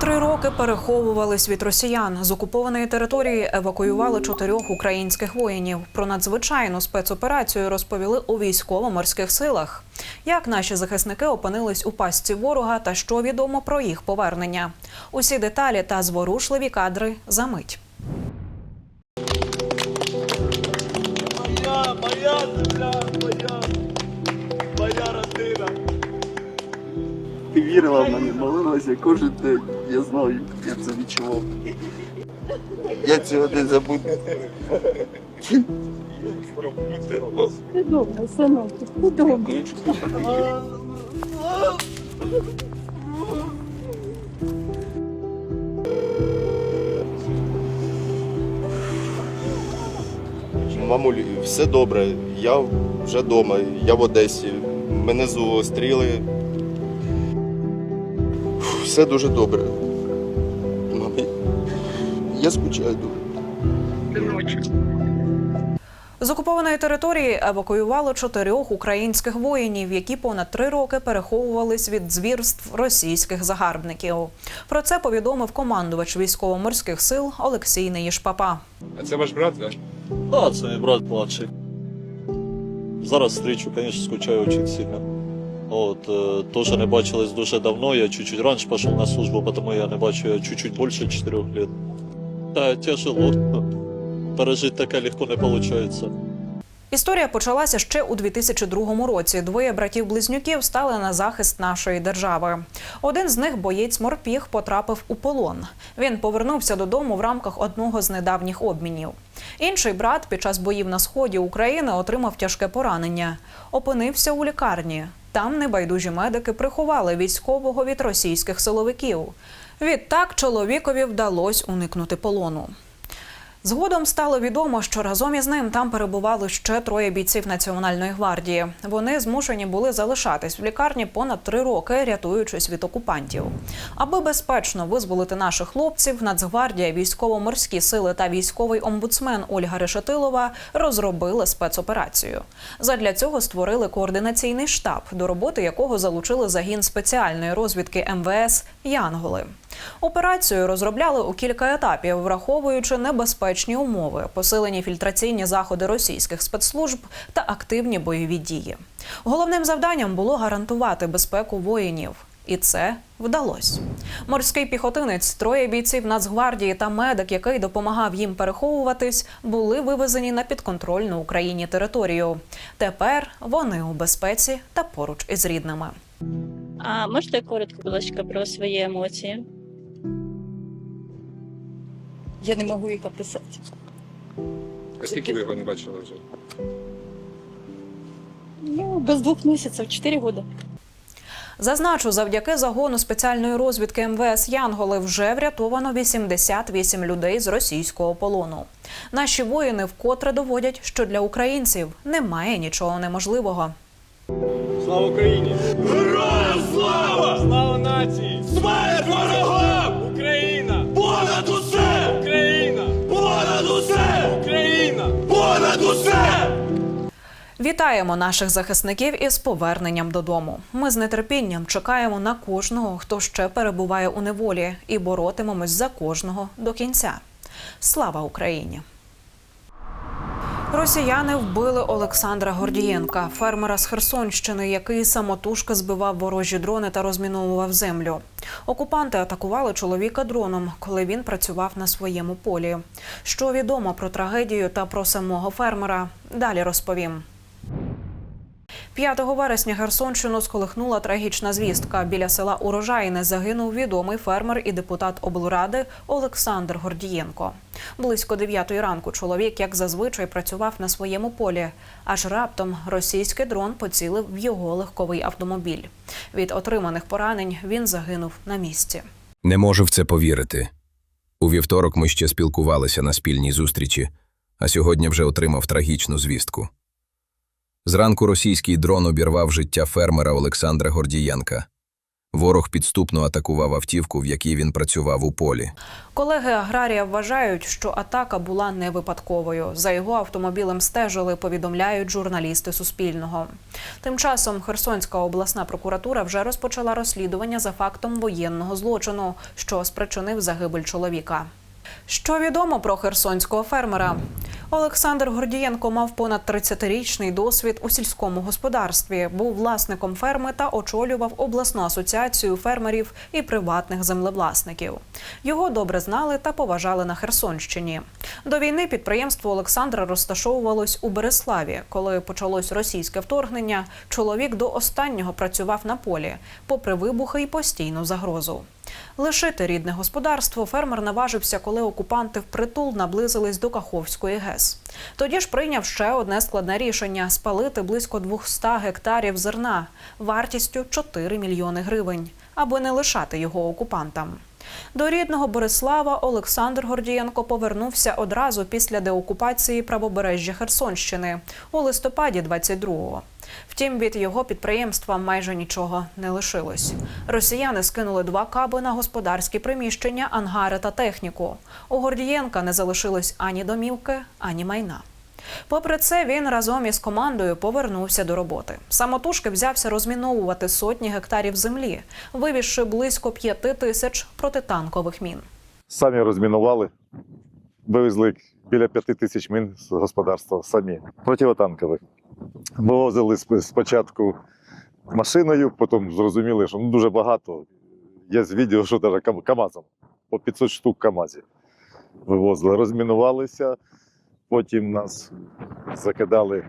Три роки переховувались від росіян. З окупованої території евакуювали чотирьох українських воїнів. Про надзвичайну спецоперацію розповіли у військово-морських силах. Як наші захисники опинились у пастці ворога та що відомо про їх повернення? Усі деталі та зворушливі кадри за мить. Моя, моя земля, моя, вірила в мене, молилася кожен день. Я знаю, я це відчував. Я цього не забуду. Удобно, сынок, удобно. Мамуль, все добре. Я вже вдома, я в Одесі. Мене зустріли. Все дуже добре. Мамі, я скучаю дуже. З окупованої території евакуювали чотирьох українських воїнів, які понад три роки переховувались від звірств російських загарбників. Про це повідомив командувач військово-морських сил Олексій Неїшпапа. А це ваш брат, так? Да, це мій брат младший. Зараз зустрічу, звісно, скучаю дуже сильно. От, е, теж не бачились дуже давно, я чуть-чуть раніше пішов на службу, тому я не бачу чуть-чуть більше 4 років. Та тяжело. Пережити таке легко не виходить. Історія почалася ще у 2002 році. Двоє братів-близнюків стали на захист нашої держави. Один з них, боєць морпіг, потрапив у полон. Він повернувся додому в рамках одного з недавніх обмінів. Інший брат під час боїв на сході України отримав тяжке поранення. Опинився у лікарні. Там небайдужі медики приховали військового від російських силовиків. Відтак чоловікові вдалося уникнути полону. Згодом стало відомо, що разом із ним там перебували ще троє бійців Національної гвардії. Вони змушені були залишатись в лікарні понад три роки, рятуючись від окупантів. Аби безпечно визволити наших хлопців, Нацгвардія, військово-морські сили та військовий омбудсмен Ольга Решетилова розробили спецоперацію. Задля цього створили координаційний штаб, до роботи якого залучили загін спеціальної розвідки МВС Янголи. Операцію розробляли у кілька етапів, враховуючи небезпечні умови, посилені фільтраційні заходи російських спецслужб та активні бойові дії. Головним завданням було гарантувати безпеку воїнів. І це вдалося. Морський піхотинець, троє бійців Нацгвардії та медик, який допомагав їм переховуватись, були вивезені на підконтрольну Україні територію. Тепер вони у безпеці та поруч із рідними. А можете коротко, будь ласка, про свої емоції? Я не можу їх описати. А скільки ви його не бачили вже? Ну, без двох місяців, чотири роки. Зазначу, завдяки загону спеціальної розвідки МВС Янголи вже врятовано 88 людей з російського полону. Наші воїни вкотре доводять, що для українців немає нічого неможливого. Слава Україні! Вітаємо наших захисників із поверненням додому. Ми з нетерпінням чекаємо на кожного, хто ще перебуває у неволі, і боротимемось за кожного до кінця. Слава Україні! Росіяни вбили Олександра Гордієнка, фермера з Херсонщини, який самотужки збивав ворожі дрони та розміновував землю. Окупанти атакували чоловіка дроном, коли він працював на своєму полі. Що відомо про трагедію та про самого фермера? Далі розповім. 5 вересня Херсонщину сколихнула трагічна звістка. Біля села Урожайне загинув відомий фермер і депутат облради Олександр Гордієнко. Близько 9 ранку чоловік, як зазвичай, працював на своєму полі. Аж раптом російський дрон поцілив в його легковий автомобіль. Від отриманих поранень він загинув на місці. Не можу в це повірити. У вівторок ми ще спілкувалися на спільній зустрічі, а сьогодні вже отримав трагічну звістку. Зранку російський дрон обірвав життя фермера Олександра Гордієнка. Ворог підступно атакував автівку, в якій він працював у полі. Колеги аграрія вважають, що атака була не випадковою. За його автомобілем стежили, повідомляють журналісти Суспільного. Тим часом Херсонська обласна прокуратура вже розпочала розслідування за фактом воєнного злочину, що спричинив загибель чоловіка. Що відомо про херсонського фермера? Олександр Гордієнко мав понад 30-річний досвід у сільському господарстві, був власником ферми та очолював обласну асоціацію фермерів і приватних землевласників. Його добре знали та поважали на Херсонщині. До війни підприємство Олександра розташовувалось у Береславі. Коли почалось російське вторгнення, чоловік до останнього працював на полі, попри вибухи і постійну загрозу. Лишити рідне господарство фермер наважився, коли окупанти впритул наблизились до Каховської ГЕС. Тоді ж прийняв ще одне складне рішення спалити близько 200 гектарів зерна вартістю 4 мільйони гривень, аби не лишати його окупантам. До рідного Борислава Олександр Гордієнко повернувся одразу після деокупації правобережжя Херсонщини у листопаді 22-го. Втім, від його підприємства майже нічого не лишилось. Росіяни скинули два каби на господарські приміщення, ангари та техніку. У Гордієнка не залишилось ані домівки, ані майна. Попри це, він разом із командою повернувся до роботи. Самотужки взявся розміновувати сотні гектарів землі, вивізши близько п'яти тисяч протитанкових мін. Самі розмінували, вивезли біля п'яти тисяч мін з господарства самі, противотанкових. Вивозили сп- спочатку машиною, потім зрозуміли, що ну, дуже багато. Є з відео, що навіть кам- КАМАЗом, по 500 штук КАМАЗів вивозили, розмінувалися, потім нас закидали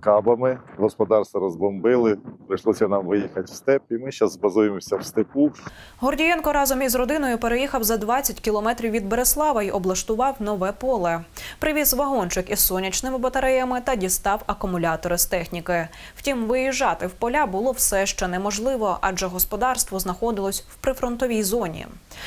кабами, господарство розбомбили, прийшлося нам виїхати в степ, і ми зараз базуємося в степу. Гордієнко разом із родиною переїхав за 20 кілометрів від Береслава й облаштував нове поле. Привіз вагончик із сонячними батареями та дістав акумулятори з техніки. Втім, виїжджати в поля було все ще неможливо, адже господарство знаходилось в прифронтовій зоні.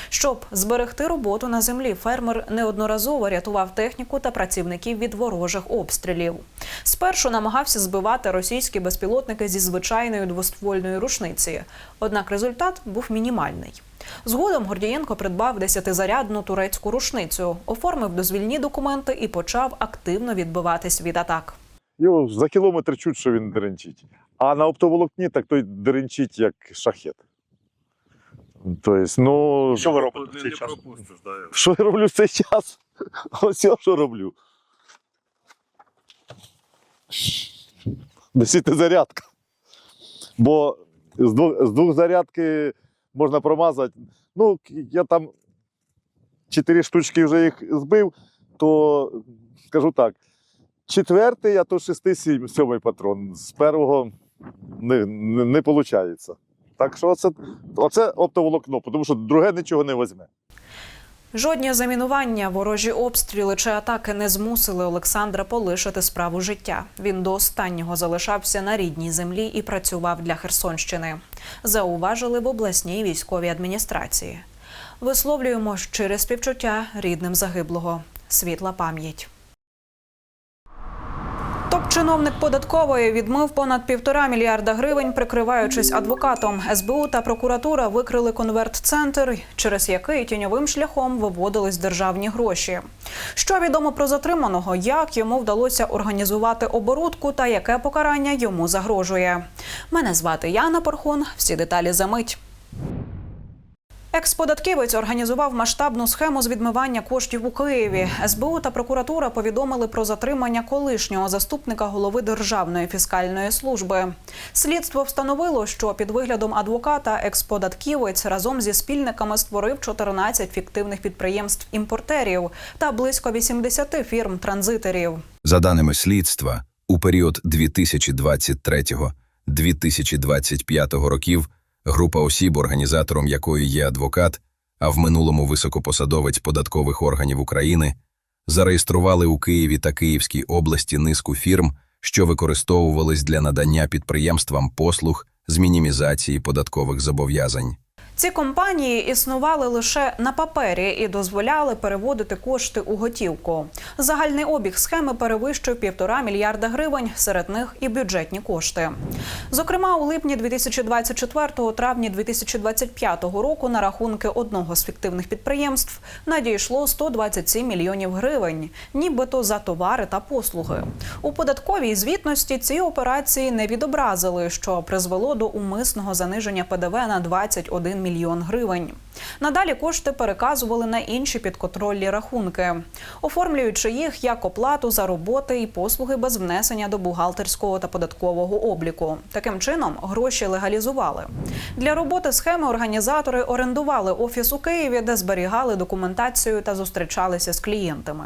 Щоб зберегти роботу на землі, фермер неодноразово рятував техніку та працівників від ворожих обстрілів. Спершу намагався збивати російські безпілотники зі звичайної двоствольної рушниці. Однак результат був мінімальний. Згодом Гордієнко придбав десятизарядну турецьку рушницю, оформив дозвільні документи і почав активно відбиватись від атак. Його за кілометр чуть, що він деренчить. А на оптоволокні так той деренчить, як шахет. Тобто, ну. Що ви робите в цей час? Що я роблю в цей час? Ось я що роблю. Десятизарядка. Бо з двох, з двох зарядки можна промазати. Ну, я там чотири штучки вже їх збив, то скажу так. Четвертий, а то шести сім- сьомий патрон. З першого не, не, не виходить. Так що оце, оце оптоволокно, тому що друге нічого не візьме. Жодні замінування, ворожі обстріли чи атаки не змусили Олександра полишити справу життя. Він до останнього залишався на рідній землі і працював для Херсонщини. Зауважили в обласній військовій адміністрації. Висловлюємо щире співчуття рідним загиблого. Світла пам'ять. Топ-чиновник податкової відмив понад півтора мільярда гривень, прикриваючись адвокатом. СБУ та прокуратура викрили конверт-центр, через який тіньовим шляхом виводились державні гроші. Що відомо про затриманого, як йому вдалося організувати оборудку та яке покарання йому загрожує. Мене звати Яна Порхун. Всі деталі за мить. Експодатківець організував масштабну схему з відмивання коштів у Києві. СБУ та прокуратура повідомили про затримання колишнього заступника голови Державної фіскальної служби. Слідство встановило, що під виглядом адвоката експодатківець разом зі спільниками створив 14 фіктивних підприємств імпортерів та близько 80 фірм транзиторів. За даними слідства, у період 2023-2025 років група осіб, організатором якої є адвокат, а в минулому високопосадовець податкових органів України, зареєстрували у Києві та Київській області низку фірм, що використовувались для надання підприємствам послуг з мінімізації податкових зобов'язань. Ці компанії існували лише на папері і дозволяли переводити кошти у готівку. Загальний обіг схеми перевищив півтора мільярда гривень, серед них і бюджетні кошти. Зокрема, у липні 2024 травні 2025 року на рахунки одного з фіктивних підприємств надійшло 127 мільйонів гривень, нібито за товари та послуги. У податковій звітності ці операції не відобразили, що призвело до умисного заниження ПДВ на 21 мільйон гривень. Надалі кошти переказували на інші підконтрольні рахунки, оформлюючи їх як оплату за роботи і послуги без внесення до бухгалтерського та податкового обліку. Таким чином гроші легалізували. Для роботи схеми організатори орендували офіс у Києві, де зберігали документацію та зустрічалися з клієнтами.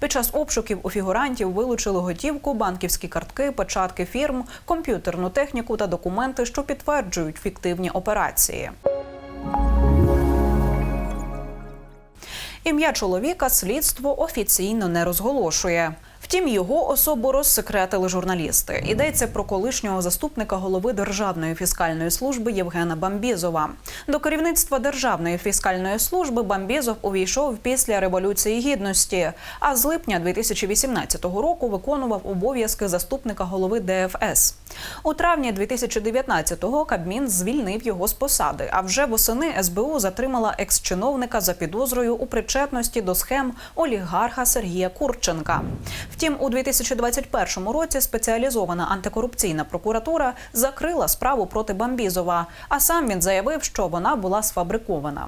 Під час обшуків у фігурантів вилучили готівку, банківські картки, печатки фірм, комп'ютерну техніку та документи, що підтверджують фіктивні операції. Ім'я чоловіка слідство офіційно не розголошує. Втім, його особу розсекретили журналісти. Йдеться про колишнього заступника голови Державної фіскальної служби Євгена Бамбізова. До керівництва Державної фіскальної служби Бамбізов увійшов після революції гідності. А з липня 2018 року виконував обов'язки заступника голови ДФС. У травні 2019-го Кабмін звільнив його з посади. А вже восени СБУ затримала екс-чиновника за підозрою у причетності до схем олігарха Сергія Курченка. Втім, у 2021 році спеціалізована антикорупційна прокуратура закрила справу проти Бамбізова, а сам він заявив, що вона була сфабрикована.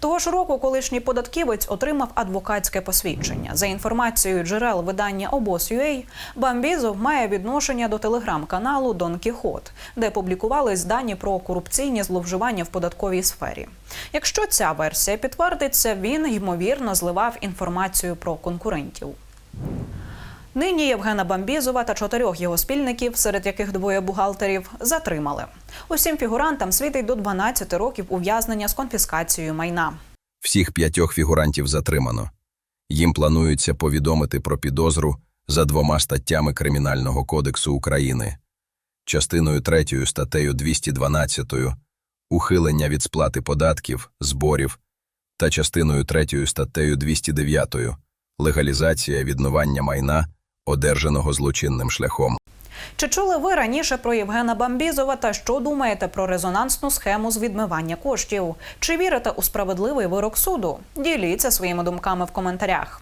Того ж року колишній податківець отримав адвокатське посвідчення. За інформацією джерел видання обоз.ua, Бамбізов має відношення до телеграм-каналу Дон Кіхот, де публікувались дані про корупційні зловживання в податковій сфері. Якщо ця версія підтвердиться, він ймовірно зливав інформацію про конкурентів. Нині Євгена Бамбізова та чотирьох його спільників, серед яких двоє бухгалтерів, затримали. Усім фігурантам світить до 12 років ув'язнення з конфіскацією майна. Всіх п'ятьох фігурантів затримано. Їм планується повідомити про підозру за двома статтями Кримінального кодексу України. Частиною 3 статтею 212 ухилення від сплати податків, зборів та частиною 3 статтею 209 легалізація відновання майна, одержаного злочинним шляхом. Чи чули ви раніше про Євгена Бамбізова та що думаєте про резонансну схему з відмивання коштів? Чи вірите у справедливий вирок суду? Діліться своїми думками в коментарях.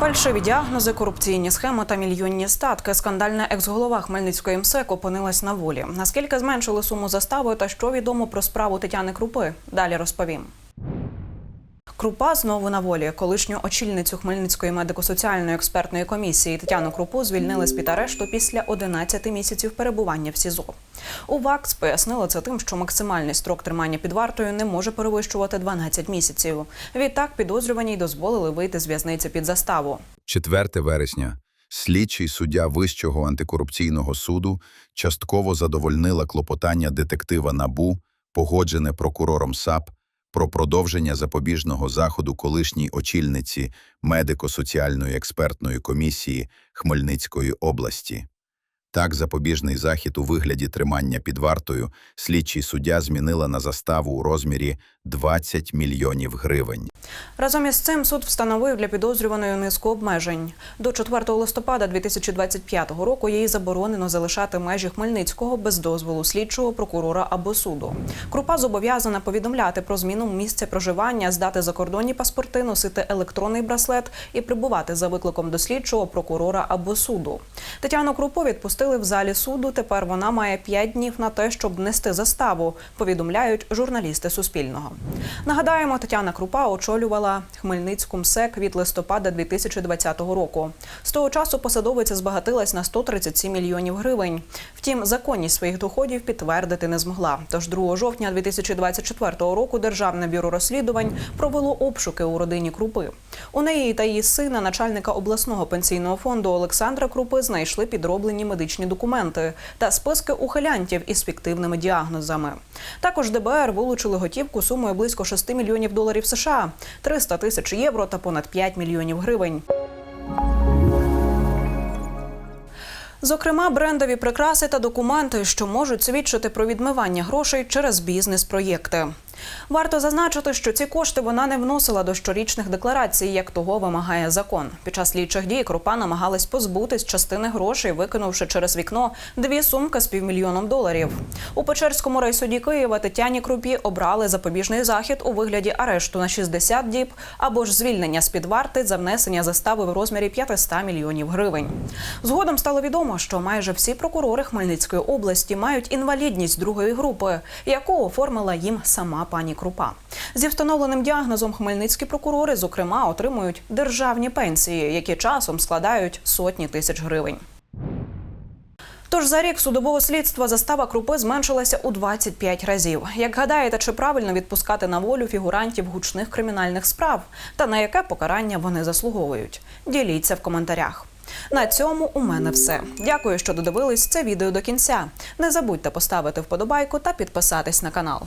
Фальшиві діагнози, корупційні схеми та мільйонні статки. Скандальна екс-голова Хмельницької МСЕК опинилась на волі. Наскільки зменшили суму застави та що відомо про справу Тетяни Крупи? Далі розповім. Крупа знову на волі. Колишню очільницю Хмельницької медико-соціальної експертної комісії Тетяну Крупу звільнили з під арешту після 11 місяців перебування в СІЗО. У ВАКС пояснили це тим, що максимальний строк тримання під вартою не може перевищувати 12 місяців. Відтак підозрюваній дозволили вийти з в'язниці під заставу. 4 вересня. Слідчий суддя Вищого антикорупційного суду частково задовольнила клопотання детектива НАБУ, погоджене прокурором САП, про продовження запобіжного заходу колишній очільниці медико-соціальної експертної комісії Хмельницької області. Так, запобіжний захід у вигляді тримання під вартою слідчий суддя змінила на заставу у розмірі 20 мільйонів гривень. Разом із цим суд встановив для підозрюваної низку обмежень. До 4 листопада 2025 року їй заборонено залишати межі Хмельницького без дозволу слідчого прокурора або суду. Крупа зобов'язана повідомляти про зміну місця проживання, здати закордонні паспорти, носити електронний браслет і прибувати за викликом до слідчого прокурора або суду. Тетяну Крупу відпустили в залі суду. Тепер вона має 5 днів на те, щоб внести заставу. Повідомляють журналісти Суспільного. Нагадаємо, Тетяна Крупа очолювала Хмельницьку МСЕК від листопада 2020 року. З того часу посадовиця збагатилась на 137 мільйонів гривень. Втім, законність своїх доходів підтвердити не змогла. Тож 2 жовтня 2024 року Державне бюро розслідувань провело обшуки у родині Крупи. У неї та її сина, начальника обласного пенсійного фонду Олександра Крупи, знайшли підроблені медичні документи та списки ухилянтів із фіктивними діагнозами. Також ДБР вилучили готівку сумою близько 6 мільйонів доларів США, 300 тисяч євро та понад 5 мільйонів гривень. Зокрема, брендові прикраси та документи, що можуть свідчити про відмивання грошей через бізнес-проєкти. Варто зазначити, що ці кошти вона не вносила до щорічних декларацій, як того вимагає закон. Під час слідчих дій Крупа намагалась позбутись частини грошей, викинувши через вікно дві сумки з півмільйоном доларів. У Печерському райсуді Києва Тетяні Крупі обрали запобіжний захід у вигляді арешту на 60 діб або ж звільнення з під варти за внесення застави в розмірі 500 мільйонів гривень. Згодом стало відомо, що майже всі прокурори Хмельницької області мають інвалідність другої групи, яку оформила їм сама пані Крупа. Зі встановленим діагнозом хмельницькі прокурори, зокрема, отримують державні пенсії, які часом складають сотні тисяч гривень. Тож за рік судового слідства застава крупи зменшилася у 25 разів. Як гадаєте, чи правильно відпускати на волю фігурантів гучних кримінальних справ та на яке покарання вони заслуговують? Діліться в коментарях. На цьому у мене все. Дякую, що додивились це відео до кінця. Не забудьте поставити вподобайку та підписатись на канал.